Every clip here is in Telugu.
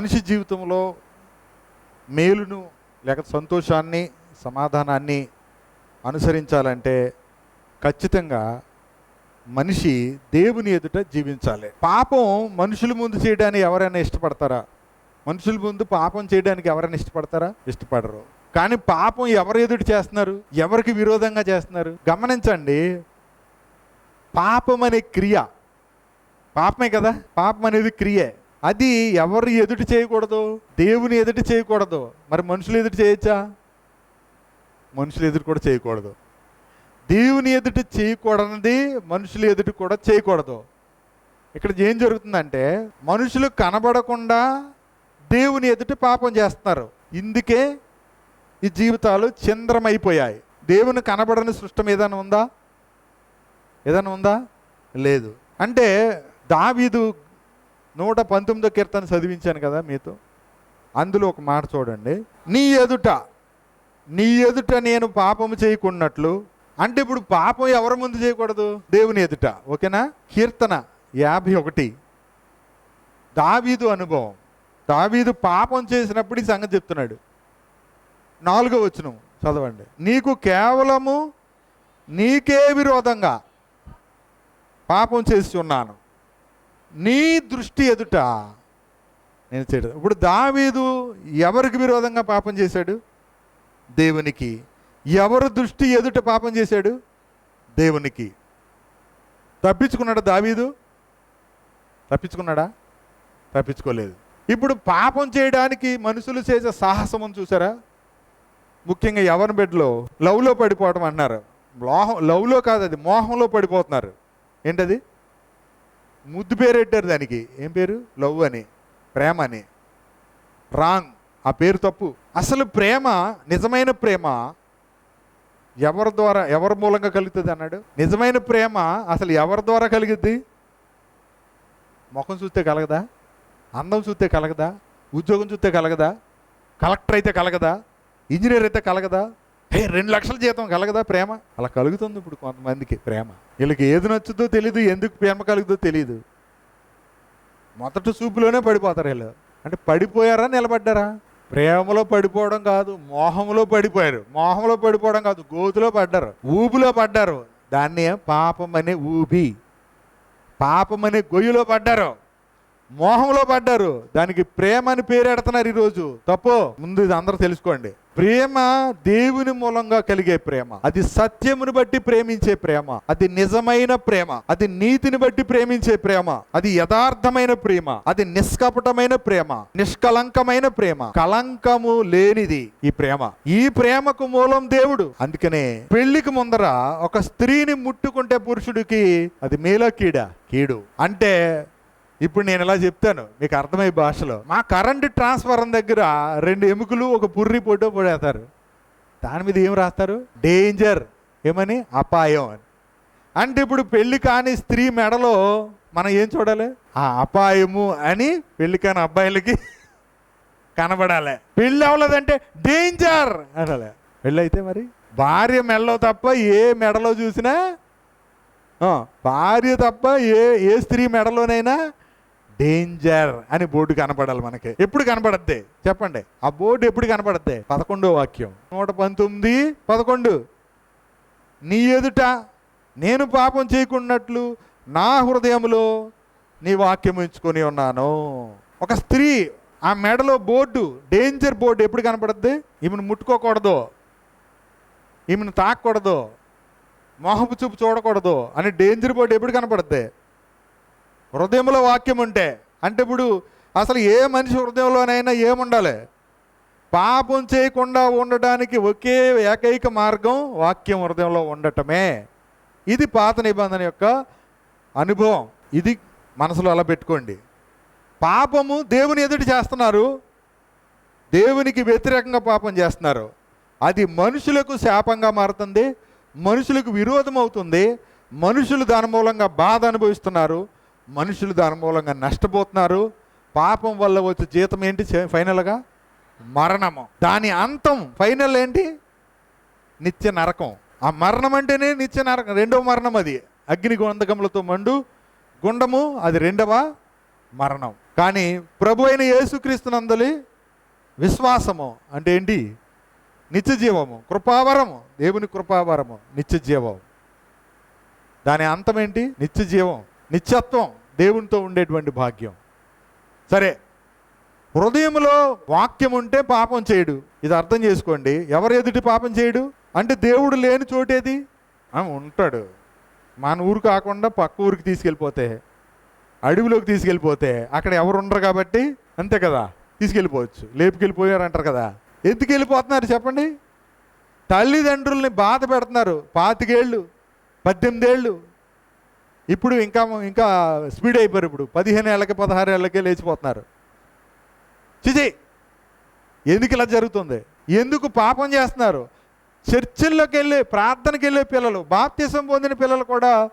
మనిషి జీవితంలో మేలును లేక సంతోషాన్ని సమాధానాన్ని అనుసరించాలంటే ఖచ్చితంగా మనిషి దేవుని ఎదుట జీవించాలి. పాపం మనుషుల ముందు చేయడానికి ఎవరైనా ఇష్టపడతారా? మనుషుల ముందు పాపం చేయడానికి ఎవరైనా ఇష్టపడతారా? ఇష్టపడరు. కానీ పాపం ఎవరు ఎదుటి చేస్తున్నారు? ఎవరికి విరోధంగా చేస్తున్నారు? గమనించండి. పాపం అనే క్రియ. పాపమే కదా? పాపం అనేది క్రియే. అది ఎవరు ఎదుటి చేయకూడదు? దేవుని ఎదుటి చేయకూడదు. మరి మనుషులు ఎదుటి చేయొచ్చా? మనుషులు ఎదుటి కూడా చేయకూడదు. దేవుని ఎదుట చేయకూడనిది మనుషులు ఎదుటి కూడా చేయకూడదు. ఇక్కడ ఏం జరుగుతుందంటే మనుషులు కనబడకుండా దేవుని ఎదుట పాపం చేస్తున్నారు. ఇందుకే ఈ జీవితాలు చంద్రమైపోయాయి దేవుని కనబడని సృష్టం ఏదైనా ఉందా? ఏదైనా ఉందా? లేదు. అంటే దావీదు నూట పంతొమ్మిదో కీర్తన చదివించాను కదా మీతో. అందులో ఒక మాట చూడండి. నీ ఎదుట నీ ఎదుట నేను పాపము చేయకున్నట్లు అంటే ఇప్పుడు పాపం ఎవరి ముందు చేయకూడదు? దేవుని ఎదుట. ఓకేనా? కీర్తన యాభై ఒకటి. దావీదు అనుభవం. దావీదు పాపం చేసినప్పుడు ఈ సంగతి చెప్తున్నాడు. నాలుగో వచ్చిన చదవండి. నీకు కేవలము నీకే విరోధంగా పాపం చేసి ఉన్నాను. నీ దృష్టి ఎదుట నేను చేయడం. ఇప్పుడు దావీదు ఎవరికి విరోధంగా పాపం చేశాడు? దేవునికి. ఎవరు దృష్టి ఎదుట పాపం చేశాడు? దేవునికి. తప్పించుకున్నాడా దావీదు? తప్పించుకున్నాడా? తప్పించుకోలేదు. ఇప్పుడు పాపం చేయడానికి మనుషులు చేసే సాహసం చూసారా? ముఖ్యంగా ఎవరి బెడ్లో? లవ్లో పడిపోవడం అన్నారు. మోహం లవ్లో కాదు అది. మోహంలో పడిపోతున్నారు. ఏంటది? ముద్దు పేరు పెట్టారు దానికి. ఏం పేరు? లవ్ అని ప్రేమ అని. రాంగ్. ఆ పేరు తప్పు. అసలు ప్రేమ నిజమైన ప్రేమ ఎవరి ద్వారా ఎవరి మూలంగా కలుగుతుంది అన్నాడు? నిజమైన ప్రేమ అసలు ఎవరి ద్వారా కలిగిద్ది? ముఖం చూస్తే కలగదా? అందం చూస్తే కలగదా? ఉద్యోగం చూస్తే కలగదా? కలెక్టర్ అయితే కలగదా? ఇంజనీర్ అయితే కలగదా? హే రెండు లక్షల జీతం కలగదా ప్రేమ? అలా కలుగుతుంది ఇప్పుడు కొంతమందికి ప్రేమ. వీళ్ళకి ఏది నచ్చుదో తెలియదు ఎందుకు ప్రేమ కలుగుదో తెలియదు మొదటి చూపులోనే పడిపోతారు వీళ్ళు. అంటే పడిపోయారా నిలబడ్డారా? ప్రేమలో పడిపోవడం కాదు మోహంలో పడిపోయారు. మోహంలో పడిపోవడం కాదు గోతులో పడ్డారు ఊబిలో పడ్డారు. దాన్ని పాపం అనే ఊబి. పాపం అనే గొయ్యిలో పడ్డారు. మోహంలో పడ్డారు. దానికి ప్రేమ అని పేరెడుతున్నారు ఈరోజు. తప్పు? ముందు ఇది అందరూ తెలుసుకోండి. ప్రేమ దేవుని మూలంగా కలిగే ప్రేమ. అది సత్యమును బట్టి ప్రేమించే ప్రేమ. అది నిజమైన ప్రేమ. అది నీతిని బట్టి ప్రేమించే ప్రేమ. అది యథార్థమైన ప్రేమ. అది నిష్కపటమైన ప్రేమ. నిష్కలంకమైన ప్రేమ. కలంకము లేనిది ఈ ప్రేమ. ఈ ప్రేమకు మూలం దేవుడు. అందుకనే పెళ్ళికి ముందర ఒక స్త్రీని ముట్టుకుంటే పురుషుడికి అది మేలో కీడ కీడు. అంటే ఇప్పుడు నేను ఇలా చెప్తాను మీకు అర్థమయ్యే భాషలో. మా కరెంట్ ట్రాన్స్ఫారం దగ్గర రెండు ఎముకలు ఒక పుర్రి పొట్టో పడేస్తారు. దాని మీద ఏం రాస్తారు? డేంజర్ ఏమని? అపాయం అని. అంటే ఇప్పుడు పెళ్ళి కాని స్త్రీ మెడలో మనం ఏం చూడాలి? ఆ అపాయము అని పెళ్ళి కాని అబ్బాయిలకి కనబడాలి. పెళ్ళి అవ్వలేదంటే డేంజర్ అనాలి. పెళ్ళి అయితే మరి? భార్య మెడలో తప్ప ఏ మెడలో చూసినా భార్య తప్ప ఏ ఏ స్త్రీ మెడలోనైనా డేంజర్ అని బోర్డు కనపడాలి మనకి. ఎప్పుడు కనపడద్ది? చెప్పండి. ఆ బోర్డు ఎప్పుడు కనపడద్ది? పదకొండో వాక్యం. నూట పంతొమ్మిది పదకొండు. నీ ఎదుట నేను పాపం చేయకున్నట్లు నా హృదయంలో నీ వాక్యం ఉంచుకొని ఉన్నాను. ఒక స్త్రీ ఆ మెడలో బోర్డు డేంజర్ బోర్డు ఎప్పుడు కనపడద్ది? ఈమెను ముట్టుకోకూడదు. ఈమెను తాకూడదు. మొహపు చూపు చూడకూడదు. అని డేంజర్ బోర్డు ఎప్పుడు కనపడద్ది? హృదయంలో వాక్యం ఉంటే అంటే ఇప్పుడు అసలు ఏ మనిషి హృదయంలోనైనా ఏముండాలి? పాపం చేయకుండా ఉండటానికి ఒకే ఏకైక మార్గం వాక్యం హృదయంలో ఉండటమే. ఇది పాత నిబంధన యొక్క అనుభవం. ఇది మనసులో అలా పెట్టుకోండి. పాపము దేవుని ఎదుటి చేస్తున్నారు. దేవునికి వ్యతిరేకంగా పాపం చేస్తున్నారు. అది మనుషులకు శాపంగా మారుతుంది మనుషులకు విరోధం అవుతుంది మనుషులు దాని మూలంగా బాధ అనుభవిస్తున్నారు మనుషులు దాని మూలంగా నష్టపోతున్నారు. పాపం వల్ల వచ్చే జీతం ఏంటి? ఫైనల్గా మరణము. దాని అంతం ఫైనల్ ఏంటి? నిత్య నరకం. ఆ మరణం అంటేనే నిత్య నరకం. రెండవ మరణం అది. అగ్ని గంధకములతో మండు గుండము అది రెండవ మరణం. కానీ ప్రభు అయిన యేసుక్రీస్తునందలి విశ్వాసము అంటే ఏంటి? నిత్య జీవము. కృపావరము. దేవుని కృపావరము. నిత్య జీవం. దాని అంతం ఏంటి? నిత్య జీవం. నిత్యత్వం. దేవునితో ఉండేటువంటి భాగ్యం. సరే హృదయంలో వాక్యం ఉంటే పాపం చేయడు. ఇది అర్థం చేసుకోండి. ఎవరు ఎదుటి పాపం చేయడు? అంటే దేవుడు లేని చోటేది ఆ, ఉంటాడు. మన ఊరు కాకుండా పక్క ఊరికి తీసుకెళ్ళిపోతే అడవిలోకి తీసుకెళ్ళిపోతే అక్కడ ఎవరు ఉండరు కాబట్టి అంతే కదా. తీసుకెళ్ళిపోవచ్చు. లేపుకెళ్ళిపోయారు అంటారు కదా. ఎందుకు వెళ్ళిపోతున్నారు చెప్పండి? తల్లిదండ్రుల్ని బాధ పెడుతున్నారు. పాతికేళ్ళు పద్దెనిమిదేళ్ళు ఇప్పుడు ఇంకా ఇంకా స్పీడ్ అయిపోయారు ఇప్పుడు. పదిహేను ఏళ్ళకి పదహారు ఏళ్ళకే లేచిపోతున్నారు. చిచి ఎందుకు ఇలా జరుగుతుంది? ఎందుకు పాపం చేస్తున్నారు? చర్చిల్లోకి వెళ్ళి ప్రార్థనకి వెళ్ళే పిల్లలు బాప్తిసం పొందిన పిల్లలు కూడా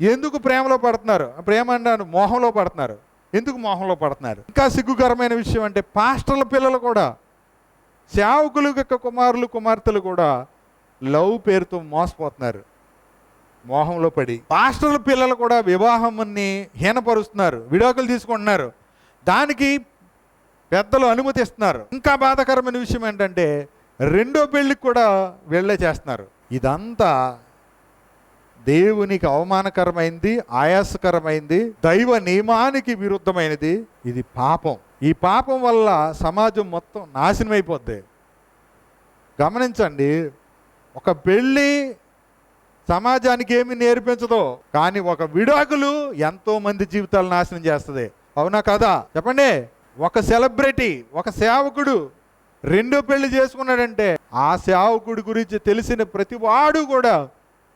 ఎందుకు ప్రేమలో పడుతున్నారు? ప్రేమ అంటాను మోహంలో పడుతున్నారు. ఎందుకు మోహంలో పడుతున్నారు? ఇంకా సిగ్గుకరమైన విషయం అంటే పాస్టర్ల పిల్లలు కూడా సేవకులు యొక్క కుమారులు కుమార్తెలు కూడా లవ్ పేరుతో మోసపోతున్నారు. మోహంలో పడి పాస్టర్ల పిల్లలు కూడా వివాహంని హీనపరుస్తున్నారు విడాకులు తీసుకుంటున్నారు. దానికి పెద్దలు అనుమతిస్తున్నారు ఇంకా బాధాకరమైన విషయం ఏంటంటే రెండో పెళ్ళికి కూడా వెళ్ళే చేస్తున్నారు. ఇదంతా దేవునికి అవమానకరమైంది ఆయాసకరమైంది దైవ నియమానికి విరుద్ధమైనది. ఇది పాపం. ఈ పాపం వల్ల సమాజం మొత్తం నాశనం అయిపోద్ది గమనించండి ఒక పెళ్ళి సమాజానికి ఏమి నేర్పించదో. కానీ ఒక విడాకులు ఎంతో మంది జీవితాలు నాశనం చేస్తుంది. అవునా కదా? చెప్పండి. ఒక సెలబ్రిటీ ఒక సేవకుడు రెండో పెళ్ళి చేసుకున్నాడంటే ఆ సేవకుడి గురించి తెలిసిన ప్రతి వాడు కూడా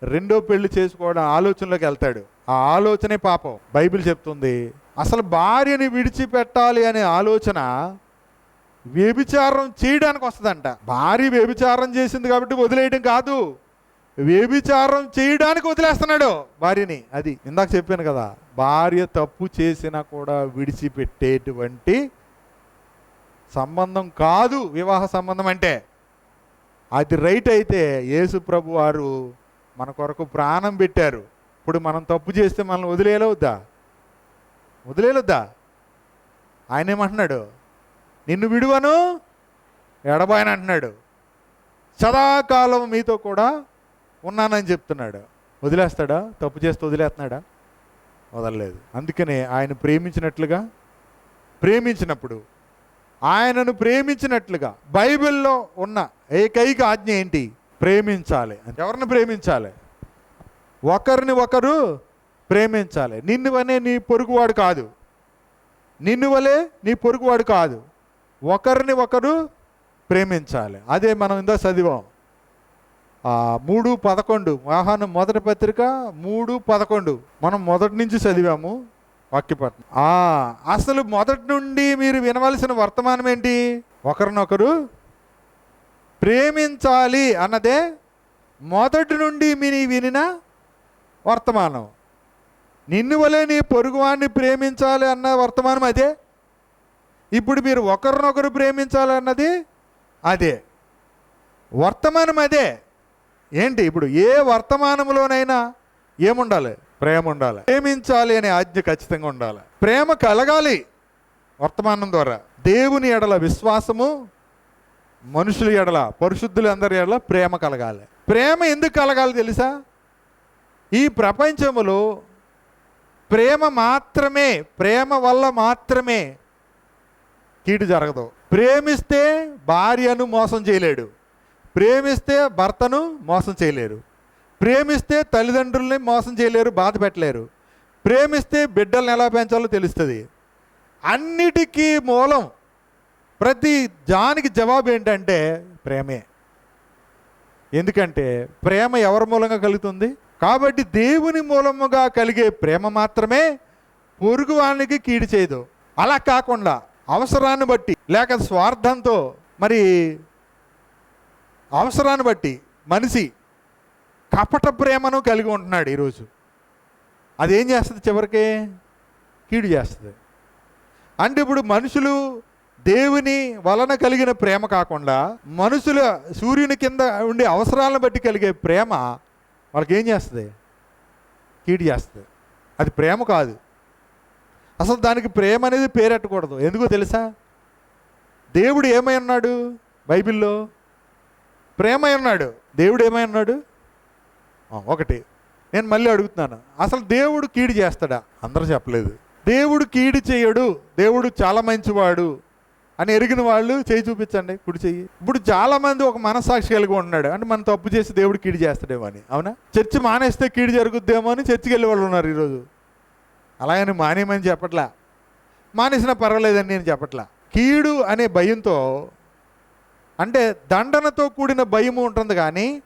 రెండో పెళ్ళి చేసుకోవడం ఆలోచనలోకి వెళ్తాడు. ఆ ఆలోచనే పాపం. బైబిల్ చెప్తుంది అసలు భార్యని విడిచిపెట్టాలి అనే ఆలోచన వ్యభిచారం చేయడానికి వస్తుందంట భార్య వ్యభిచారం చేసింది కాబట్టి వదిలేయడం కాదు. వ్యభిచారం చేయడానికి వదిలేస్తున్నాడు భార్యని. అది ఇందాక చెప్పాను కదా భార్య తప్పు చేసినా కూడా విడిచిపెట్టేటువంటి సంబంధం కాదు వివాహ సంబంధం అంటే. అది రైట్ అయితే యేసు ప్రభు వారు మన కొరకు ప్రాణం పెట్టారు. ఇప్పుడు మనం తప్పు చేస్తే మనల్ని వదిలేయలవద్దా? వదిలేయలొద్దా ఆయన ఏమంటున్నాడు? నిన్ను విడువను ఎడబాయని అంటున్నాడు సదాకాలం మీతో కూడా ఉన్నానని చెప్తున్నాడు. వదిలేస్తాడా? తప్పు చేస్తే వదిలేస్తున్నాడా? వదలలేదు. అందుకనే ఆయన ప్రేమించినట్లుగా ప్రేమించినప్పుడు ఆయనను ప్రేమించినట్లుగా బైబిల్లో ఉన్న ఏకైక ఆజ్ఞ ఏంటి? ప్రేమించాలి అంటే ఎవరిని ప్రేమించాలి? ఒకరిని ఒకరు ప్రేమించాలి. నిన్ను వనే నీ పొరుగువాడు కాదు. నిన్ను వలే నీ పొరుగువాడు కాదు. ఒకరిని ఒకరు ప్రేమించాలి. అదే మనం ఇందా చదివాం. మూడు పదకొండు. వాహనం మొదటి పత్రిక మూడు పదకొండు. మనం మొదటి నుంచి చదివాము వాక్యపట్నం అసలు మొదటి నుండి మీరు వినవలసిన వర్తమానం ఏంటి? ఒకరినొకరు ప్రేమించాలి అన్నదే మొదటి నుండి మీరు వినిన వర్తమానం. నిన్ను వలే నీ పొరుగువాడిని ప్రేమించాలి అన్న వర్తమానం అదే. ఇప్పుడు మీరు ఒకరినొకరు ప్రేమించాలి అన్నది అదే. వర్తమానం అదే. ఏంటి ఇప్పుడు ఏ వర్తమానంలోనైనా ఏముండాలి? ప్రేమ ఉండాలి ప్రేమించాలి అనే ఆజ్ఞ ఖచ్చితంగా ఉండాలి. ప్రేమ కలగాలి వర్తమానం ద్వారా. దేవుని ఎడల విశ్వాసము మనుషుల ఎడల పరిశుద్ధులు అందరి ఎడల ప్రేమ కలగాలి. ప్రేమ ఎందుకు కలగాలి తెలుసా? ఈ ప్రపంచములో ప్రేమ మాత్రమే ప్రేమ వల్ల మాత్రమే కీడు జరగదు. ప్రేమిస్తే భార్యను మోసం చేయలేడు. ప్రేమిస్తే భర్తను మోసం చేయలేరు. ప్రేమిస్తే తల్లిదండ్రుల్ని మోసం చేయలేరు బాధ పెట్టలేరు. ప్రేమిస్తే బిడ్డల్ని ఎలా పెంచాలో తెలుస్తుంది. అన్నిటికీ మూలం ప్రతి జానికి జవాబు ఏంటంటే ప్రేమే. ఎందుకంటే ప్రేమ ఎవరి మూలంగా కలుగుతుంది? కాబట్టి దేవుని మూలముగా కలిగే ప్రేమ మాత్రమే పొరుగువానికి కీడు చేయదు. అలా కాకుండా అవసరాన్ని బట్టి లేక స్వార్థంతో మరి అవసరాన్ని బట్టి మనిషి కపట ప్రేమను కలిగి ఉంటున్నాడు ఈరోజు. అదేం చేస్తుంది చివరికి? కీడు చేస్తుంది. అంటే ఇప్పుడు మనుషులు దేవుని వలన కలిగిన ప్రేమ కాకుండా మనుషుల సూర్యుని కింద ఉండే అవసరాలను బట్టి కలిగే ప్రేమ వాళ్ళకి ఏం చేస్తుంది? కీడు చేస్తుంది. అది ప్రేమ కాదు. అసలు దానికి ప్రేమ అనేది పేరెట్టకూడదు. ఎందుకో తెలుసా? దేవుడు ఏమై ఉన్నాడు బైబిల్లో? ప్రేమ ఉన్నాడు దేవుడు ఏమై ఉన్నాడు? ఒకటి. నేను మళ్ళీ అడుగుతున్నాను. అసలు దేవుడు కీడు చేస్తాడా? అందరూ చెప్పలేదు. దేవుడు కీడు చేయడు. దేవుడు చాలా మంచివాడు అని ఎరిగిన వాళ్ళు చేయి చూపించండి. కుడి చెయ్యి. ఇప్పుడు చాలామంది ఒక మనస్సాక్షి కలిగి ఉన్నాడు. అంటే మనం తప్పు చేసి దేవుడు కీడు చేస్తాడేమో అని. అవునా? చర్చి మానేస్తే కీడు జరుగుద్దేమో అని చర్చికి వెళ్ళే వాళ్ళు ఉన్నారు ఈరోజు. అలాగని మానేయమని చెప్పట్లా? మానేసినా పర్వాలేదని నేను చెప్పట్లా? కీడు అనే భయంతో అంటే దండనతో కూడిన భయం ఉంటుంది కానీ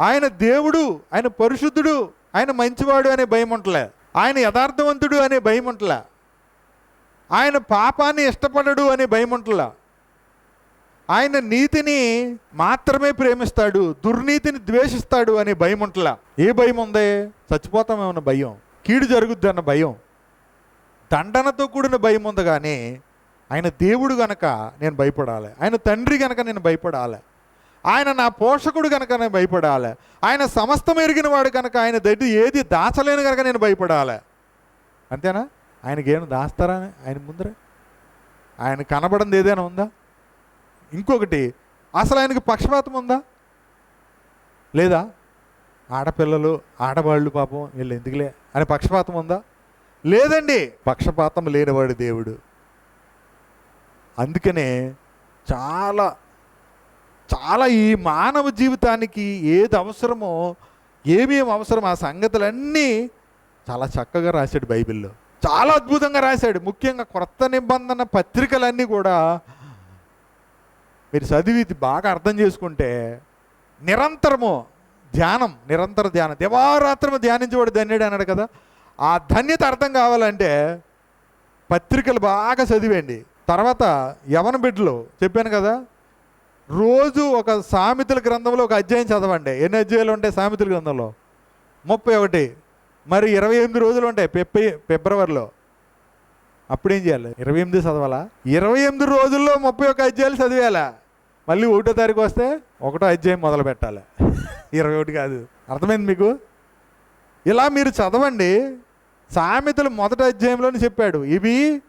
ఆయన దేవుడు ఆయన పరిశుద్ధుడు ఆయన మంచివాడు అనే భయం ఉంటలే. ఆయన యథార్థవంతుడు అనే భయం ఉంటలే. ఆయన పాపాన్ని ఇష్టపడడు అనే భయం ఉంటలే. ఆయన నీతిని మాత్రమే ప్రేమిస్తాడు దుర్నీతిని ద్వేషిస్తాడు అనే భయం ఉంటలా. ఏ భయం ఉంది? చచ్చిపోతామేమన్న భయం. కీడు జరుగుద్ది అన్న భయం. దండనతో కూడిన భయం ఉంది కానీ ఆయన దేవుడు గనక నేను భయపడాలి. ఆయన తండ్రి గనక నేను భయపడాలి. ఆయన నా పోషకుడు కనుక నేను భయపడాలి. ఆయన సమస్తం ఎరిగిన వాడు కనుక ఆయన దగ్గర ఏది దాచలేను కనుక నేను భయపడాలి. అంతేనా? ఆయనకి ఏమైనా దాస్తారా? ఆయన ముందరే? ఆయన కనబడింది ఏదైనా ఉందా? ఇంకొకటి అసలు ఆయనకి పక్షపాతం ఉందా? లేదా? ఆడపిల్లలు ఆడవాళ్ళు పాపం వీళ్ళు ఎందుకులే? అని పక్షపాతం ఉందా? లేదండి. పక్షపాతం లేనివాడు దేవుడు. అందుకనే చాలా చాలా ఈ మానవ జీవితానికి ఏది అవసరమో ఏమేమి అవసరం ఆ సంగతులన్నీ చాలా చక్కగా రాశాడు బైబిల్లో. చాలా అద్భుతంగా రాశాడు. ముఖ్యంగా కొత్త నిబంధన పత్రికలన్నీ కూడా మీరు చదివి బాగా అర్థం చేసుకుంటే నిరంతరము ధ్యానం నిరంతర ధ్యానం. దివారాత్రము ధ్యానించబడి ధన్యుడు అన్నాడు కదా. ఆ ధన్యత అర్థం కావాలంటే పత్రికలు బాగా చదివేండి తర్వాత యవన బిడ్డలు చెప్పాను కదా రోజు ఒక సామెతల గ్రంథంలో ఒక అధ్యాయం చదవండి. ఎన్ని అధ్యాయాలు ఉంటాయి సామెతల గ్రంథంలో? ముప్పై ఒకటి. మరి ఇరవై ఎనిమిది రోజులు ఉంటాయి ఫిబ్రవరి ఫిబ్రవరిలో. అప్పుడేం చేయాలి? ఇరవై ఎనిమిది చదవాలా? ఇరవై ఎనిమిది రోజుల్లో ముప్పై ఒక అధ్యాయాలు చదివేయాలా? మళ్ళీ ఒకటో తారీఖు వస్తే ఒకటో అధ్యాయం మొదలు పెట్టాలి. ఇరవై ఒకటి కాదు. అర్థమైంది మీకు? ఇలా మీరు చదవండి. సామెతలు మొదటి అధ్యాయంలోనే చెప్పాడు. ఇవి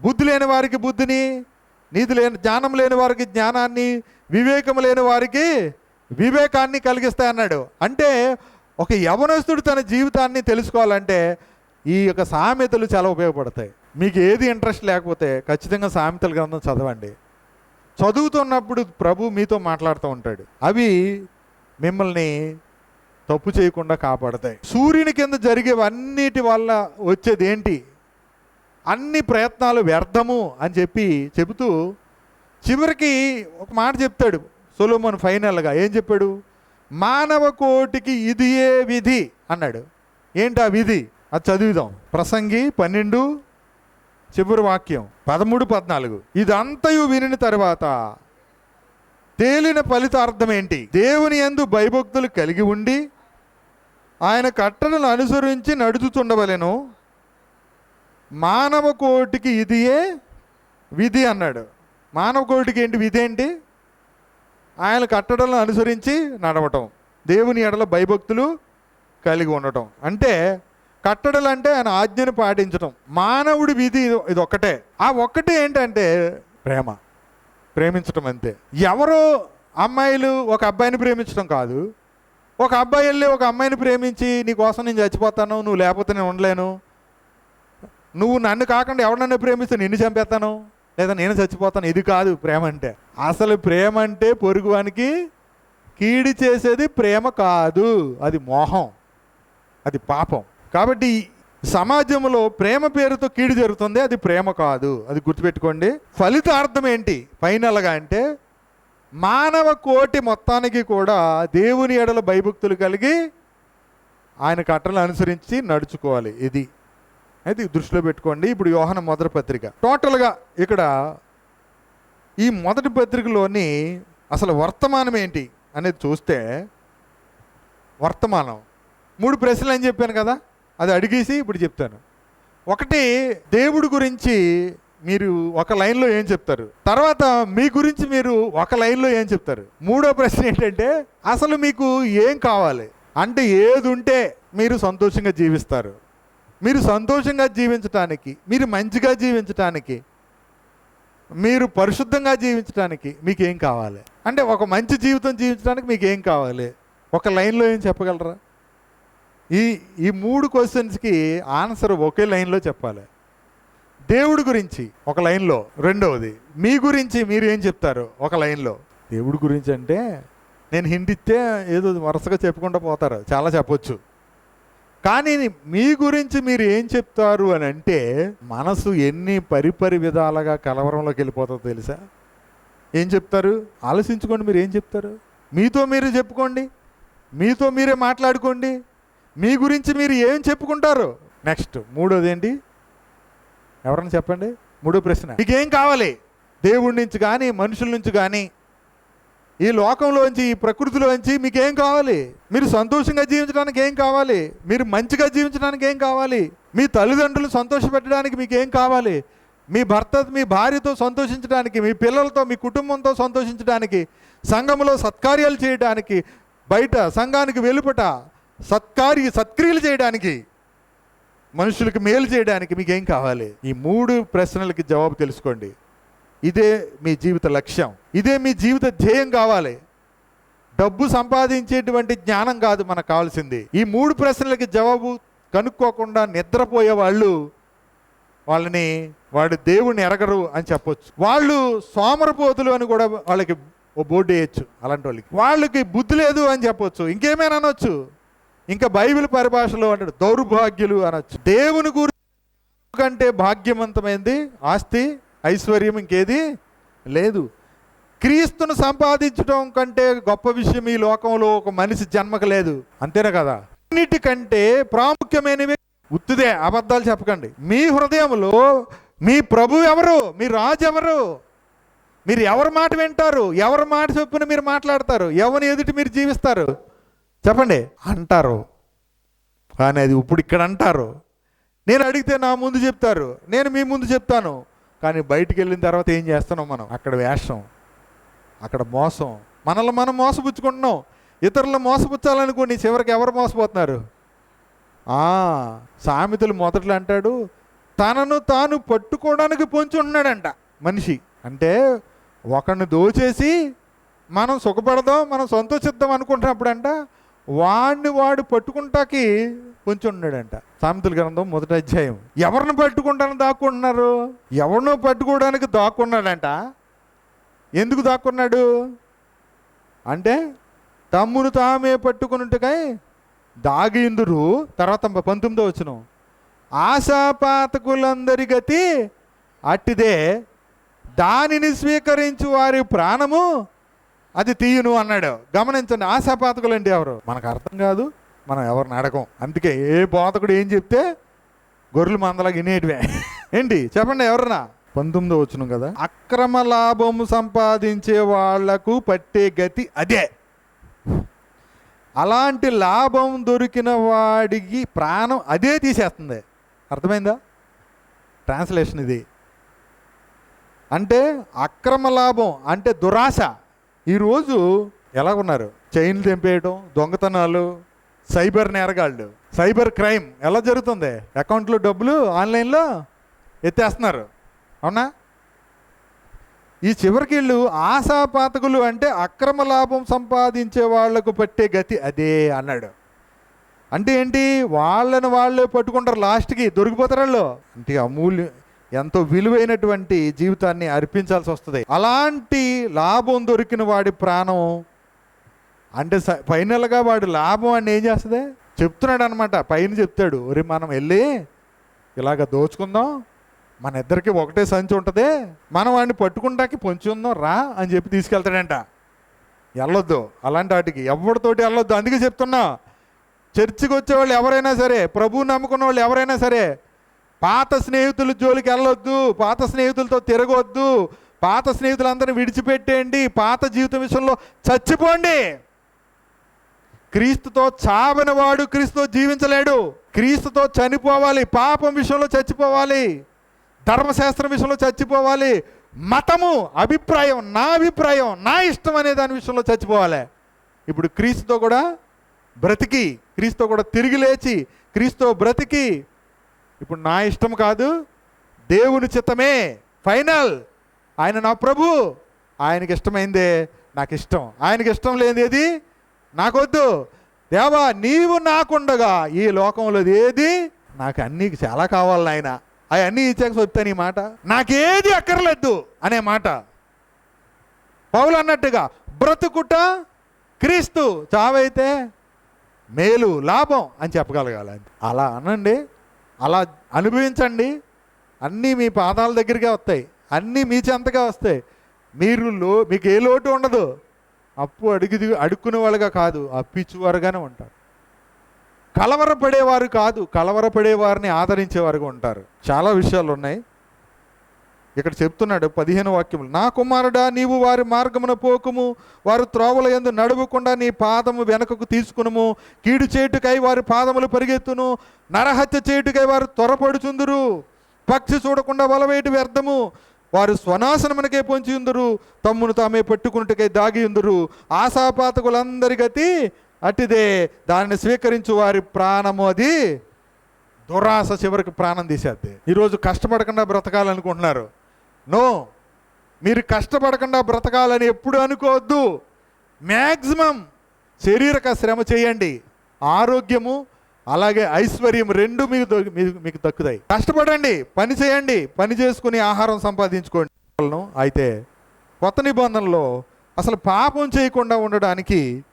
బుద్ధి లేని వారికి బుద్ధిని నీతి లేని జ్ఞానం లేని వారికి జ్ఞానాన్ని వివేకం లేని వారికి వివేకాన్ని కలిగిస్తాయి అన్నాడు అంటే ఒక యవనస్తుడు తన జీవితాన్ని తెలుసుకోవాలంటే ఈ యొక్క సామెతలు చాలా ఉపయోగపడతాయి. మీకు ఏది ఇంట్రెస్ట్ లేకపోతే ఖచ్చితంగా సామెతల గ్రంథం చదవండి. చదువుతున్నప్పుడు ప్రభు మీతో మాట్లాడుతూ ఉంటాడు. అవి మిమ్మల్ని తప్పు చేయకుండా కాపాడతాయి. సూర్యుని కింద జరిగేవన్నిటి వల్ల వచ్చేది ఏంటి? అన్ని ప్రయత్నాలు వ్యర్థము అని చెప్పి చెబుతూ చివరికి ఒక మాట చెప్తాడు సొలోమన్ ఫైనల్గా. ఏం చెప్పాడు? మానవ కోటికి ఇదియే విధి? అన్నాడు. ఏంటి ఆ విధి? అది చదువుదాం. ప్రసంగి పన్నెండు చివరి వాక్యం పదమూడు పద్నాలుగు. ఇదంతయు వినిన తర్వాత తేలిన ఫలితార్థం ఏంటి? దేవుని యందు భయభక్తులు కలిగి ఉండి ఆయన కట్టడలను అనుసరించి నడుచుతుండవలెను మానవ కోటికి ఇదియే విధి అన్నాడు. మానవ కోటికి ఏంటి విధి ఏంటి? ఆయన కట్టడలను అనుసరించి నడవటం. దేవుని ఎడల భయభక్తులు కలిగి ఉండటం. అంటే కట్టడలు అంటే ఆయన ఆజ్ఞను పాటించటం. మానవుడి విధి ఇది- ఒక్కటే ఆ ఒక్కటే ఏంటంటే ప్రేమ. ప్రేమించటం అంతే. ఎవరో అమ్మాయిలు ఒక అబ్బాయిని ప్రేమించడం కాదు. ఒక అబ్బాయి వెళ్ళి ఒక అమ్మాయిని ప్రేమించి నీ కోసం నేను చచ్చిపోతాను నువ్వు లేకపోతే నేను ఉండలేను. నువ్వు నన్ను కాకుండా ఎవరినన్ను ప్రేమిస్తే నిన్ను చంపేస్తాను? లేదా నేను చచ్చిపోతాను? ఇది కాదు ప్రేమ అంటే. అసలు ప్రేమ అంటే పొరుగువానికి కీడి చేసేది ప్రేమ కాదు. అది మోహం. అది పాపం. కాబట్టి సమాజంలో ప్రేమ పేరుతో కీడు జరుగుతుంది. అది ప్రేమ కాదు. అది గుర్తుపెట్టుకోండి. ఫలితార్థం ఏంటి? ఫైనల్గా అంటే మానవ కోటి మొత్తానికి కూడా దేవుని ఎడల భయభక్తులు కలిగి ఆయన కట్టలు అనుసరించి నడుచుకోవాలి. ఇది. అయితే దృష్టిలో పెట్టుకోండి. ఇప్పుడు యోహన మొదటి పత్రిక. టోటల్గా ఇక్కడ ఈ మొదటి పత్రికలోని అసలు వర్తమానం ఏంటి అనేది చూస్తే వర్తమానం. మూడు ప్రశ్నలు అని చెప్పాను కదా? అది అడిగేసి ఇప్పుడు చెప్తాను. ఒకటి దేవుడి గురించి మీరు ఒక లైన్లో ఏం చెప్తారు? తర్వాత మీ గురించి మీరు ఒక లైన్లో ఏం చెప్తారు? మూడో ప్రశ్న ఏంటంటే అసలు మీకు ఏం కావాలి? అంటే ఏది ఉంటే మీరు సంతోషంగా జీవిస్తారు. మీరు సంతోషంగా జీవించటానికి మీరు మంచిగా జీవించటానికి మీరు పరిశుద్ధంగా జీవించడానికి మీకు ఏం కావాలి? అంటే ఒక మంచి జీవితం జీవించడానికి మీకు ఏం కావాలి? ఒక లైన్లో ఏం చెప్పగలరా? ఈ ఈ మూడు క్వశ్చన్స్కి ఆన్సర్ ఒకే లైన్లో చెప్పాలి. దేవుడి గురించి ఒక లైన్లో రెండవది మీ గురించి మీరు ఏం చెప్తారు? ఒక లైన్లో. దేవుడి గురించి అంటే నేను హిండిస్తే ఏదో వరుసగా చెప్పుకుంటూ పోతారు. చాలా చెప్పొచ్చు. కానీ మీ గురించి మీరు ఏం చెప్తారు అని అంటే మనసు ఎన్ని పరిపరి విధాలుగా కలవరంలోకి వెళ్ళిపోతుందో తెలుసా? ఏం చెప్తారు? ఆలోచించుకోండి మీరు ఏం చెప్తారు? మీతో మీరు చెప్పుకోండి. మీతో మీరే మాట్లాడుకోండి. మీ గురించి మీరు ఏం చెప్పుకుంటారు? నెక్స్ట్ మూడోది ఏంటి ఎవరన్నా చెప్పండి? మూడో ప్రశ్న. మీకేం కావాలి? దేవుడి నుంచి కానీ మనుషుల నుంచి కానీ ఈ లోకంలోంచి ఈ ప్రకృతిలోంచి మీకు ఏం కావాలి? మీరు సంతోషంగా జీవించడానికి ఏం కావాలి? మీరు మంచిగా జీవించడానికి ఏం కావాలి? మీ తల్లిదండ్రులు సంతోషపెట్టడానికి మీకు ఏం కావాలి? మీ భర్త మీ భార్యతో సంతోషించడానికి మీ పిల్లలతో మీ కుటుంబంతో సంతోషించడానికి సంఘంలో సత్కార్యాలు చేయడానికి బయట సంఘానికి వెలుపట సత్కార్య సత్క్రియలు చేయడానికి మనుషులకు మేలు చేయడానికి మీకేం కావాలి? ఈ మూడు ప్రశ్నలకి జవాబు తెలుసుకోండి. ఇదే మీ జీవిత లక్ష్యం. ఇదే మీ జీవిత ధ్యేయం కావాలి. డబ్బు సంపాదించేటువంటి జ్ఞానం కాదు మనకు కావాల్సింది. ఈ మూడు ప్రశ్నలకి జవాబు కనుక్కోకుండా నిద్రపోయే వాళ్ళు వాళ్ళని వాడు దేవుణ్ణి ఎరగరు అని చెప్పొచ్చు. వాళ్ళు సోమరపోతులు అని కూడా వాళ్ళకి ఓ బోర్డు వేయచ్చు అలాంటి వాళ్ళకి. వాళ్ళకి బుద్ధి లేదు అని చెప్పొచ్చు. ఇంకేమైనా అనొచ్చు? ఇంకా బైబిల్ పరిభాషలో అంటాడు దౌర్భాగ్యులు అనొచ్చు. దేవుని గురించి కంటే భాగ్యవంతమైంది ఆస్తి ఐశ్వర్యం ఇంకేది లేదు. క్రీస్తును సంపాదించడం కంటే గొప్ప విషయం ఈ లోకంలో ఒక మనిషి జన్మకు లేదు. అంతేనా కదా? అన్నిటికంటే ప్రాముఖ్యమైనవి ఉత్తుదే. అబద్ధాలు చెప్పకండి. మీ హృదయంలో మీ ప్రభు ఎవరు? మీ రాజు ఎవరు? మీరు ఎవరి మాట వింటారు? ఎవరి మాట చొప్పున మీరు మాట్లాడతారు? ఎవరిని ఎదుటి మీరు జీవిస్తారు? చెప్పండి. అంటారు. కానీ అది ఇప్పుడు ఇక్కడ అంటారు. నేను అడిగితే నా ముందు చెప్తారు. నేను మీ ముందు చెప్తాను. కానీ బయటికి వెళ్ళిన తర్వాత ఏం చేస్తున్నాం మనం? అక్కడ వేషం అక్కడ మోసం. మనల్ని మనం మోసపుచ్చుకుంటున్నాం. ఇతరులను మోసపుచ్చాలనుకోండి చివరికి ఎవరు మోసపోతున్నారు? సామెతలు మొదట్లో అంటాడు తనను తాను పట్టుకోవడానికి పొంచి ఉన్నాడంట మనిషి. అంటే ఒకరిని దోచేసి మనం సుఖపడదాం మనం సంతోషిద్దాం అనుకుంటున్నప్పుడంట వాడిని వాడు పట్టుకుంటాకి కొంచెం ఉన్నాడంట. సామెతల గ్రంథం మొదటి అధ్యాయం. ఎవరిని పట్టుకుంటానికి దాక్కుంటున్నారు? ఎవరినో పట్టుకోవడానికి దాక్కున్నాడంట. ఎందుకు దాక్కున్నాడు? అంటే తమ్మును తామే పట్టుకున్నట్టుకై దాగిందురు తర్వాత పంతొమ్మిదో వచ్చిన ఆశాపాతకులందరి గతి అట్టిదే. దానిని స్వీకరించు వారి ప్రాణము అది తీయును అన్నాడు. గమనించండి ఆశాపాతకులు అంటే ఎవరు? మనకు అర్థం కాదు మనం ఎవరిని అడగం. అందుకే ఏ బోధకుడు ఏం చెప్తే గొర్రెలు మందలాగా వినేటివే. ఏంటి? చెప్పండి ఎవరన్నా? పంతొమ్మిదో వచ్చిన కదా. అక్రమ లాభము సంపాదించే వాళ్ళకు పట్టే గతి అదే. అలాంటి లాభం దొరికిన వాడికి ప్రాణం అదే తీసేస్తుంది. అర్థమైందా? ట్రాన్స్లేషన్ ఇది. అంటే అక్రమ లాభం అంటే దురాశ. ఈరోజు ఎలా ఉన్నారు చైన్లు తెంపేయటం దొంగతనాలు సైబర్ నేరగాళ్ళు సైబర్ క్రైమ్ ఎలా జరుగుతుంది? అకౌంట్లో డబ్బులు ఆన్లైన్లో ఎత్తేస్తున్నారు. అవునా? ఈ చివరికి వీళ్ళు ఆశాపాతకులు అంటే అక్రమ లాభం సంపాదించే వాళ్ళకు పట్టే గతి అదే అన్నాడు. అంటే ఏంటి? వాళ్ళని వాళ్ళే పట్టుకుంటారు లాస్ట్కి. దొరికిపోతారు వాళ్ళు. అంటే అమూల్యం ఎంతో విలువైనటువంటి జీవితాన్ని అర్పించాల్సి వస్తుంది. అలాంటి లాభం దొరికిన వాడి ప్రాణం అంటే స- ఫైనల్గా వాడి లాభం అని ఏం చేస్తుంది? చెప్తున్నాడు అనమాట పైన చెప్తాడు ఒరి మనం వెళ్ళి ఇలాగ దోచుకుందాం. మన ఇద్దరికి ఒకటే సంచి ఉంటుంది. మనం వాడిని పట్టుకుంటాకి పొంచి ఉందాం రా అని చెప్పి తీసుకెళ్తాడంట. వెళ్ళొద్దు. అలాంటి వాటికి ఎవరితోటి వెళ్ళొద్దు. అందుకే చెప్తున్నా. చర్చికి వచ్చేవాళ్ళు ఎవరైనా సరే ప్రభువు నమ్ముకున్న వాళ్ళు ఎవరైనా సరే పాత స్నేహితుల జోలికి వెళ్ళొద్దు పాత స్నేహితులతో తిరగొద్దు పాత స్నేహితులందరినీ విడిచిపెట్టేయండి పాత జీవితం విషయంలో చచ్చిపోండి. క్రీస్తుతో చావనవాడు క్రీస్తుతో జీవించలేడు. క్రీస్తుతో చనిపోవాలి పాపం విషయంలో చచ్చిపోవాలి ధర్మశాస్త్రం విషయంలో చచ్చిపోవాలి మతము అభిప్రాయం నా అభిప్రాయం నా ఇష్టం అనే దాని విషయంలో చచ్చిపోవాలి. ఇప్పుడు క్రీస్తుతో కూడా బ్రతికి క్రీస్తుతో కూడా తిరిగి లేచి క్రీస్తుతో బ్రతికి ఇప్పుడు నా ఇష్టం కాదు దేవుని చిత్తమే. ఫైనల్ ఆయన నా ప్రభు. ఆయనకి ఇష్టమైందే నాకు ఇష్టం. ఆయనకి ఇష్టం లేనిది ఏది? నాకొద్దు. దేవా నీవు నాకుండగా ఈ లోకంలో ఏది? నాకు అన్నీ చాలా కావాలి నాయన. అవన్నీ ఇచ్చాక చెప్తాను ఈ మాట. నాకేది అక్కర్లేదు అనే మాట. పౌలు అన్నట్టుగా బ్రతుకుట క్రీస్తు చావైతే మేలు లాభం అని చెప్పగలగాలి. అలా అనండి. అలా అనుభవించండి. అన్నీ మీ పాదాల దగ్గరగా వస్తాయి. అన్నీ మీ చెంతగా వస్తాయి. మీరు లో మీకు ఏ లోటు ఉండదు. అప్పు అడిగి అడుక్కునే వాళ్ళుగా కాదు. అప్పిచ్చువారుగానే ఉంటారు. కలవరపడేవారు కాదు. కలవరపడేవారిని ఆదరించేవారుగా ఉంటారు. చాలా విషయాలు ఉన్నాయి ఇక్కడ చెప్తున్నాడు పదిహేను వాక్యములు. నా కుమారుడా నీవు వారి మార్గమున పోకుము వారు త్రోవల ఎందు నడువకుండా నీ పాదము వెనకకు తీసుకునుము. కీడు చేటుకై వారి పాదములు పరిగెత్తును నరహత్య చేటుకై వారు త్వరపడుచుందురు. పక్షి చూడకుండా వలవేటి వ్యర్థము వారు స్వనాశనమునకే పొంచి ఉందరు తమ్మును తామే పెట్టుకున్నట్టుకై దాగి ఉందరు ఆశాపాతకులందరి గతి అట్టిదే దానిని స్వీకరించు వారి ప్రాణము అది. దురాశ చివరికి ప్రాణం తీసేద్ది. ఈరోజు కష్టపడకుండా బ్రతకాలనుకుంటున్నారు. నో. మీరు కష్టపడకుండా బ్రతకాలని ఎప్పుడు అనుకోవద్దు. మ్యాక్సిమం శారీరక శ్రమ చేయండి. ఆరోగ్యము అలాగే ఐశ్వర్యం రెండు మీకు మీకు దక్కుతాయి. కష్టపడండి పని చేయండి పని చేసుకుని ఆహారం సంపాదించుకోండి. వాళ్ళను. అయితే కొత్త నిబంధనలో అసలు పాపం చేయకుండా ఉండడానికి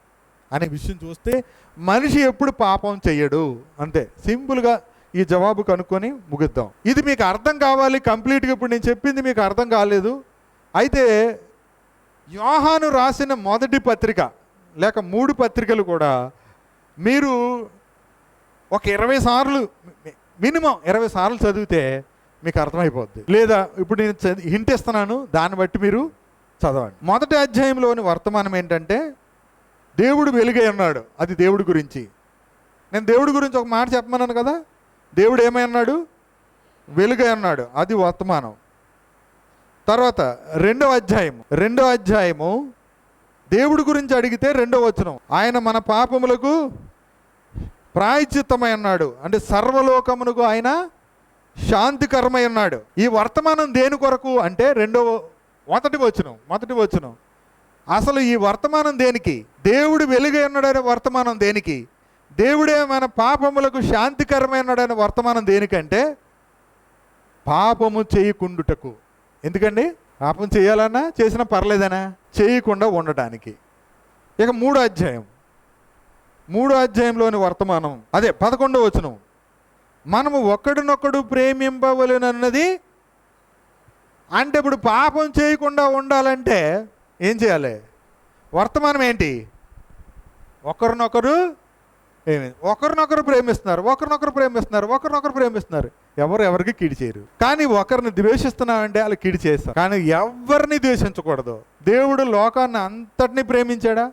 అనే విషయం చూస్తే మనిషి ఎప్పుడు పాపం చేయడు అంతే. సింపుల్గా ఈ జవాబు కనుక్కొని ముగిద్దాం. ఇది మీకు అర్థం కావాలి కంప్లీట్గా ఇప్పుడు నేను చెప్పింది మీకు అర్థం కాలేదు. అయితే యోహాను రాసిన మొదటి పత్రిక లేక మూడు పత్రికలు కూడా మీరు ఒక ఇరవై సార్లు మినిమం ఇరవై సార్లు చదివితే మీకు అర్థమైపోద్ది. లేదా ఇప్పుడు నేను హింట్ ఇస్తున్నాను దాన్ని బట్టి మీరు చదవండి. మొదటి అధ్యాయంలోని వర్తమానం ఏంటంటే దేవుడు వెలుగై ఉన్నాడు. అది దేవుడి గురించి. నేను దేవుడి గురించి ఒక మాట చెప్పమన్నాను కదా? దేవుడు ఏమై అన్నాడు వెలుగై అన్నాడు అది వర్తమానం. తర్వాత రెండవ అధ్యాయము రెండవ అధ్యాయము దేవుడి గురించి అడిగితే రెండవ వచనం. ఆయన మన పాపములకు ప్రాయచిత్తమై అన్నాడు అంటే సర్వలోకమునకు ఆయన శాంతికరమై ఉన్నాడు. ఈ వర్తమానం దేని కొరకు అంటే రెండవ మొదటి వచనం మొదటి వచనం. అసలు ఈ వర్తమానం దేనికి? దేవుడు వెలుగై ఉన్నాడనే వర్తమానం దేనికి? దేవుడే మన పాపములకు శాంతికరమైనడైన వర్తమానం దేనికంటే పాపము చేయకుండుటకు. ఎందుకండి? పాపం చేయాలన్నా చేసినా పర్లేదనా? చేయకుండా ఉండటానికి. ఇక మూడో అధ్యాయం. మూడో అధ్యాయంలోని వర్తమానం. అదే పదకొండో వచనం. మనము ఒకడినొకడు ప్రేమింపవలెనన్నది అంటే ఇప్పుడు పాపం చేయకుండా ఉండాలంటే ఏం చేయాలి? వర్తమానం ఏంటి? ఒకరినొకరు ఏమి? ఒకరినొకరు ప్రేమిస్తున్నారు ఒకరినొకరు ప్రేమిస్తున్నారు ఒకరినొకరు ప్రేమిస్తున్నారు. ఎవరు ఎవరికి కీడి చేయరు. కానీ ఒకరిని ద్వేషిస్తున్నామంటే వాళ్ళు కీడి చేస్తారు. కానీ ఎవరిని ద్వేషించకూడదు. దేవుడు లోకాన్ని అంతటిని ప్రేమించాడా?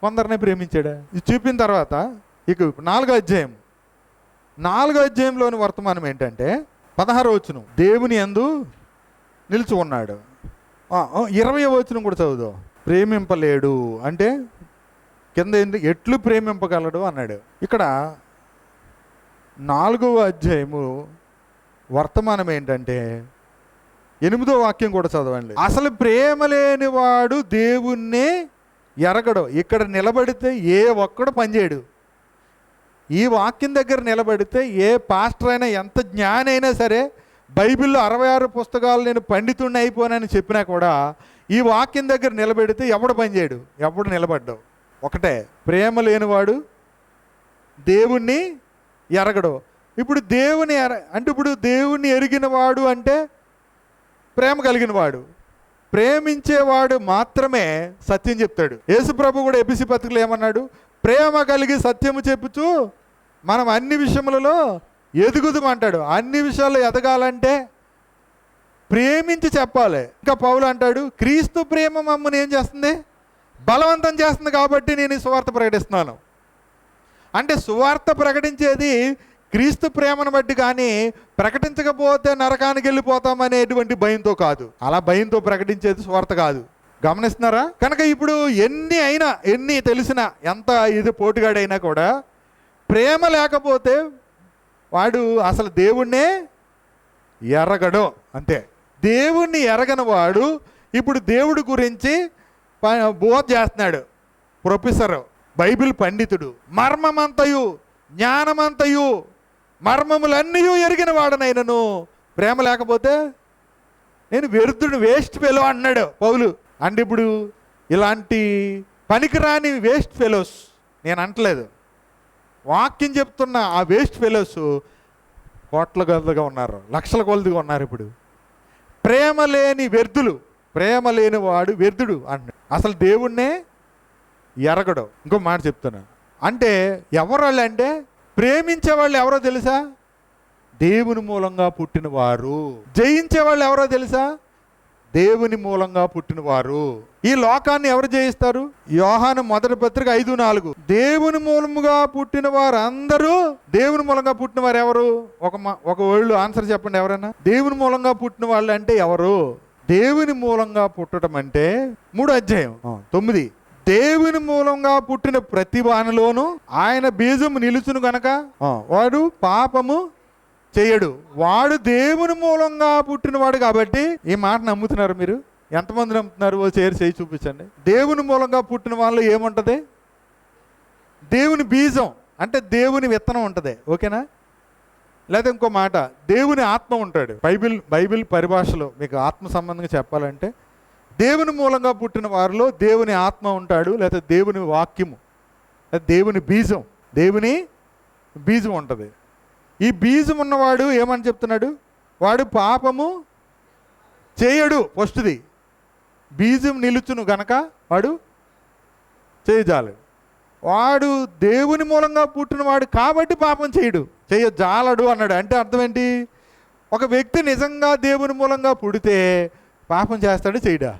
కొందరిని ప్రేమించాడా? ఇది చూపిన తర్వాత ఇక నాలుగో అధ్యాయం. నాలుగో అధ్యాయంలోని వర్తమానం ఏంటంటే పదహారు వచ్చును దేవుని ఎందు నిలిచి ఉన్నాడు ఇరవై వచనం కూడా చదువుదాం. ప్రేమింపలేడు అంటే కింద ఏంటి? ఎట్లు ప్రేమింపగలడు అన్నాడు. ఇక్కడ నాలుగవ అధ్యాయము వర్తమానం ఏంటంటే ఎనిమిదో వాక్యం కూడా చదవండి. అసలు ప్రేమ లేనివాడు దేవుణ్ణే ఎరగడు. ఇక్కడ నిలబడితే ఏ ఒక్కడు పనిచేయడు ఈ వాక్యం దగ్గర నిలబడితే ఏ పాస్టర్ అయినా ఎంత జ్ఞాని అయినా సరే బైబిల్లో అరవై ఆరు పుస్తకాలు నేను పండితుడిని అయిపోనని చెప్పినా కూడా ఈ వాక్యం దగ్గర నిలబెడితే ఎవడు పనిచేయడు ఎవడు నిలబడ్డావు ఒకటే ప్రేమ లేనివాడు దేవుణ్ణి ఎరగడు. ఇప్పుడు దేవుని ఎర అంటే ఇప్పుడు దేవుణ్ణి ఎరిగినవాడు అంటే ప్రేమ కలిగిన వాడు ప్రేమించేవాడు మాత్రమే సత్యం చెప్తాడు. యేసుప్రభు కూడా ఎపిసి పత్రికలు ఏమన్నాడు? ప్రేమ కలిగి సత్యము చెప్పుచు మనం అన్ని విషయములలో ఎదుగుదామంటాడు అన్ని విషయాల్లో ఎదగాలంటే ప్రేమించి చెప్పాలి. ఇంకా పౌలు అంటాడు క్రీస్తు ప్రేమ మమ్మల్ని ఏం చేస్తుంది? బలవంతం చేస్తుంది కాబట్టి నేను ఈ సువార్త ప్రకటిస్తున్నాను. అంటే సువార్త ప్రకటించేది క్రీస్తు ప్రేమను బట్టి కానీ ప్రకటించకపోతే నరకానికి వెళ్ళిపోతాం అనేటువంటి భయంతో కాదు. అలా భయంతో ప్రకటించేది సువార్త కాదు. గమనిస్తున్నారా? కనుక ఇప్పుడు ఎన్ని అయినా ఎన్ని తెలిసినా ఎంత ఇది పోటుగాడైనా కూడా ప్రేమ లేకపోతే వాడు అసలు దేవుణ్ణే ఎరగడు అంతే. దేవుణ్ణి ఎరగని వాడు ఇప్పుడు దేవుడి గురించి బోధ చేస్తున్నాడు. ప్రొఫెసర్ బైబిల్ పండితుడు మర్మమంతయు జ్ఞానమంతయు మర్మములన్నీ ఎరిగిన వాడనైనను. ప్రేమ లేకపోతే నేను వ్యర్థుడు వేస్ట్ ఫెలో అన్నాడు పౌలు. అంటే ఇప్పుడు ఇలాంటి పనికిరాని వేస్ట్ ఫెలోస్ నేను అంటలేదు వాక్యం చెప్తున్న ఆ వేస్ట్ ఫెలోస్ కోట్ల కొలదిగా ఉన్నారు లక్షల కొలదిగా ఉన్నారు ఇప్పుడు. ప్రేమ లేని వ్యర్థులు ప్రేమ లేనివాడు వ్యర్థుడు అన్నాడు. అసలు దేవుణ్ణే ఎరగడు. ఇంకో మాట చెప్తున్నా. అంటే ఎవరు అంటే ప్రేమించే వాళ్ళు ఎవరో తెలుసా? దేవుని మూలంగా పుట్టిన వారు జయించే వాళ్ళు ఎవరో తెలుసా? దేవుని మూలంగా పుట్టినవారు. ఈ లోకాన్ని ఎవరు జయిస్తారు? యోహాను మొదటి పత్రిక ఐదు నాలుగు. దేవుని మూలముగా పుట్టిన వారు అందరూ దేవుని మూలంగా పుట్టిన వారు ఎవరు? ఒక మా- ఒక వాళ్ళు ఆన్సర్ చెప్పండి ఎవరైనా దేవుని మూలంగా పుట్టిన వాళ్ళు అంటే ఎవరు? దేవుని మూలంగా పుట్టడం అంటే మూడు అధ్యాయం తొమ్మిది. దేవుని మూలంగా పుట్టిన ప్రతి వానిలోనూ ఆయన బీజం నిలుచును గనక వాడు పాపము చేయడు. వాడు దేవుని మూలంగా పుట్టినవాడు కాబట్టి ఈ మాట నమ్ముతున్నారు మీరు? ఎంతమంది నమ్ముతున్నారు? ఓ చేరి చేయి చూపించండి. దేవుని మూలంగా పుట్టిన వాళ్ళు ఏముంటది? దేవుని బీజం అంటే దేవుని విత్తనం ఉంటుంది. ఓకేనా? లేదా ఇంకో మాట దేవుని ఆత్మ ఉంటాడు. బైబిల్ బైబిల్ పరిభాషలో మీకు ఆత్మ సంబంధంగా చెప్పాలంటే దేవుని మూలంగా పుట్టిన వారిలో దేవుని ఆత్మ ఉంటాడు లేదా దేవుని వాక్యము లేదా దేవుని బీజం దేవుని బీజం ఉంటుంది. ఈ బీజం ఉన్నవాడు ఏమని చెప్తున్నాడు? వాడు పాపము చేయడు ఫస్ట్ది. బీజం నిలుచును గనక వాడు చేయజాలి వాడు దేవుని మూలంగా పుట్టినవాడు కాబట్టి పాపం చేయడు. చేయజాలడు అన్నాడు. అంటే అర్థం ఏంటి? ఒక వ్యక్తి నిజంగా దేవుని మూలంగా పుడితే పాపం చేస్తాడు చేయడా?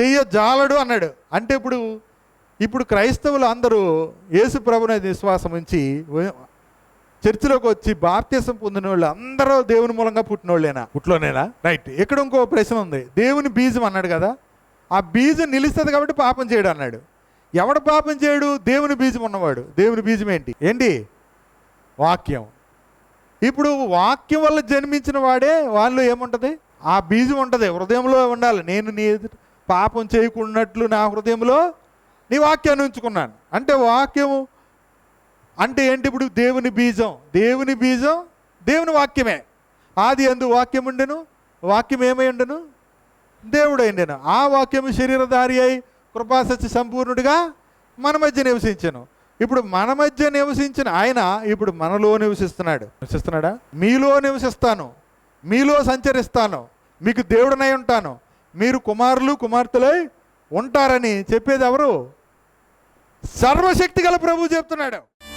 చెయ్యజాలడు అన్నాడు. అంటే ఇప్పుడు ఇప్పుడు క్రైస్తవులు అందరూ యేసు ప్రభుని విశ్వాసం ఉంచి చర్చిలోకి వచ్చి బాప్తీసం పొందిన వాళ్ళు అందరూ దేవుని మూలంగా పుట్టిన వాళ్ళేనా? పుట్లోనేనా? రైట్. ఇక్కడ ఇంకో ప్రశ్న ఉంది. దేవుని బీజం అన్నాడు కదా ఆ బీజం నిలుస్తుంది కాబట్టి పాపం చేయడు అన్నాడు. ఎవడు పాపం చేయడు? దేవుని బీజం ఉన్నవాడు. దేవుని బీజం ఏంటి? ఏంటి? వాక్యం. ఇప్పుడు వాక్యం వల్ల జన్మించిన వాడే వాళ్ళు ఏముంటుంది? ఆ బీజం ఉంటుంది హృదయంలో ఉండాలి. నేను నీ పాపం చేయకున్నట్లు నా హృదయంలో నీ వాక్యాన్ని ఉంచుకున్నాను అంటే వాక్యము అంటే ఏంటి ఇప్పుడు? దేవుని బీజం. దేవుని బీజం దేవుని వాక్యమే. ఆది ఎందు వాక్యం ఉండెను వాక్యం ఏమై ఉండెను? దేవుడైండెను ఆ వాక్యము శరీరధారి అయి కృపాసత్య సంపూర్ణుడిగా మన మధ్య నివసించను. ఇప్పుడు మన మధ్య నివసించిన ఆయన ఇప్పుడు మనలో నివసిస్తున్నాడు. నివసిస్తున్నాడా? మీలో నివసిస్తాను. మీలో సంచరిస్తాను. మీకు దేవుడనై ఉంటాను. మీరు కుమారులు కుమార్తెలై ఉంటారని చెప్పేది ఎవరు? సర్వశక్తి గల ప్రభు చెప్తున్నాడు.